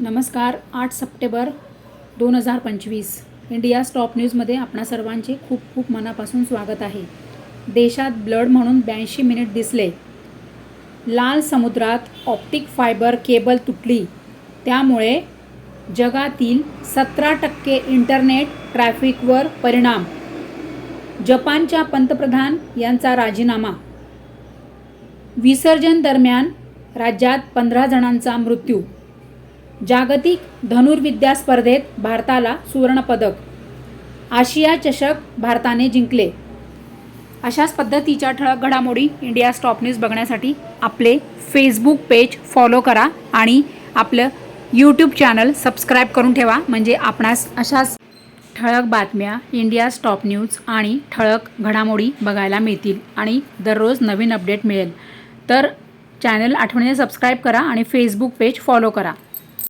नमस्कार आठ सप्टेंबर दोन हजार पंचवीस इंडिया स्टॉप न्यूजमध्ये आपणा सर्वांचे खूप खूप मनापासून स्वागत आहे. देशात ब्लड म्हणून ब्याऐंशी मिनिट दिसले. लाल समुद्रात ऑप्टिक फायबर केबल तुटली. त्यामुळे जगातील सतरा टक्के इंटरनेट ट्रॅफिकवर परिणाम. जपानच्या पंतप्रधान यांचा राजीनामा. विसर्जन दरम्यान राज्यात पंधरा जणांचा मृत्यू. जागतिक धनुर्विद्या स्पर्धेत भारताला सुवर्णपदक आशिया चषक भारताने जिंकले. अशाच पद्धतीच्या ठळक घडामोडी इंडिया स्टॉप न्यूज बघण्यासाठी आपले फेसबुक पेज फॉलो करा आणि आपलं यूट्यूब चॅनल सबस्क्राईब करून ठेवा. म्हणजे आपणास अशाच ठळक बातम्या इंडिया स्टॉप न्यूज आणि ठळक घडामोडी बघायला मिळतील आणि दररोज नवीन अपडेट मिळेल. तर चॅनल आठवणीने सबस्क्राईब करा आणि फेसबुक पेज फॉलो करा.